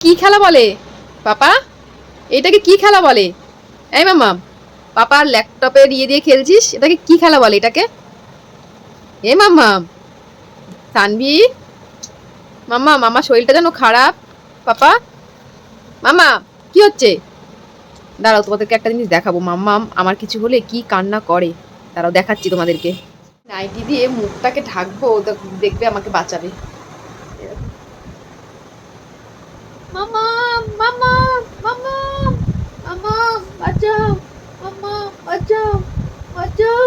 কি খেলা বলে? পাপা? এটাকে কি খেলা বলে? এই মামা পাপার ল্যাপটপে ইয়ে দিয়ে খেলছিস? এটাকে কি খেলা বলে এটাকে? এ মাম্মা সানভি মাম্মা মামা শরীরটা যেন খারাপ। পাপা মামা কি হচ্ছে? দাঁড়াও, তোমাদেরকে একটা জিনিস দেখাবো। মাম্মা, আমার কিছু হলে কি কান্না করে? দাঁড়াও, দেখাচ্ছি তোমাদেরকে। নাইটি দিয়ে মুখটাকে ঢাকবো দেখ- দেখবে, আমাকে বাঁচাবে। মামা মামা মামা মামা বাঁচাও মামা বাঁচাও বাঁচাও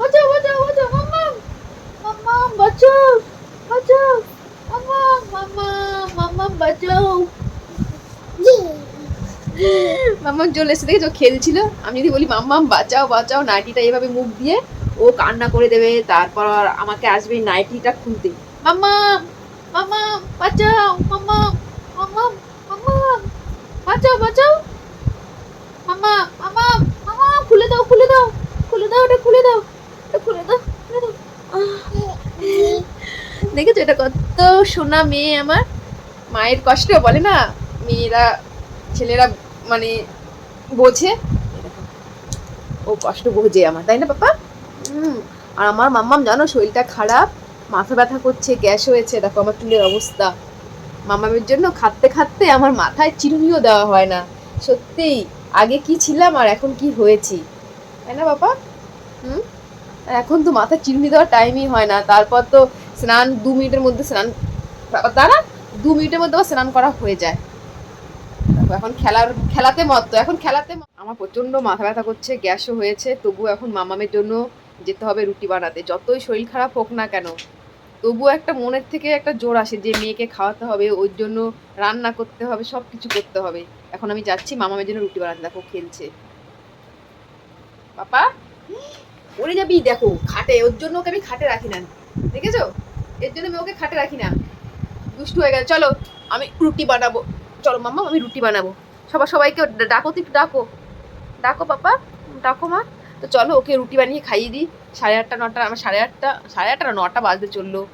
বাঁচাও বাঁচাও বাঁচাও মামা মামা বাঁচাও মামা মামা মামা বাঁচাও মাম্মাম চলে এসে দেখেছ, খেলছিল? আমি যদি বলি মাম্মাম বাঁচাও বাঁচাও। নাইটিটা এভাবে মুখ দিয়ে ও কান্না করে দেবে, তারপর আমাকে আসবে নাইটিটা খুলতে। মাম্মা মাম্মা, বাঁচাও, মাম্মা মাম্মা বাঁচাও বাঁচাও মাম্মা মাম্মা মাম্মা খুলে দাও খুলে দাও খুলে দাও ওটা খুলে দাও এটা খুলে দাও খুলে দাও আহ। দেখেছ? এটা কত সোনা মেয়ে আমার। মায়ের কষ্ট বলে না, মেয়েরা, ছেলেরা মানে বোঝে। ও কষ্ট বোঝে আমার, তাই না পাপা? আর আমার মাম্মাম জানো, শরীরটা খারাপ, মাথা ব্যথা করছে, গ্যাস হয়েছে, দেখো আমার চুলের অবস্থা। মামামের জন্য খাটতে খাটতে আমার মাথায় চিরুনিও দেওয়া হয় না। সত্যিই, আগে কি ছিলাম আর এখন কি হয়েছি? তাই না বাবা হুম এখন তো মাথায় চিরুনি দেওয়ার টাইমই হয় না। তারপর তো স্নান দু মিনিটের মধ্যে স্নান তারা দু মিনিটের মধ্যে আবার স্নান করা হয়ে যায়। এখন খেলার, খেলাতে মত এখন খেলাতে আমার প্রচণ্ড মাথা ব্যথা করছে, গ্যাসও হয়েছে, তবু এখন মামামের জন্য যেতে হবে রুটি বানাতে, যতই শরীর খারাপ হোক না কেন। তবুও একটা মনের থেকে একটা জোর আসে যে মেয়েকে খাওয়াতে হবে, ওর জন্য রান্না করতে হবে সব কিছু করতে হবে। এখন আমি যাচ্ছি মামামের জন্য রুটি বানাতে, দেখো, খেলছে। পাপা ওরে যাবি, দেখো, খাটে, ওর জন্য ওকে আমি খাটে রাখি না। দেখেছ? এর জন্য আমি ওকে খাটে রাখি না। দুষ্টু হয়ে গেল। চলো, আমি রুটি বানাবো। চলো, মাম্মা, আমি রুটি বানাবো। সবার সবাইকে ডাকো তুই ডাকো। ডাকো, পাপা। ডাকো, মা। তো চলো, ওকে রুটি বানিয়ে খাইয়ে দিই। সাড়ে আটটা, নটা, আমার সাড়ে আটটা সাড়ে আটটা নটা বাজতে চলল।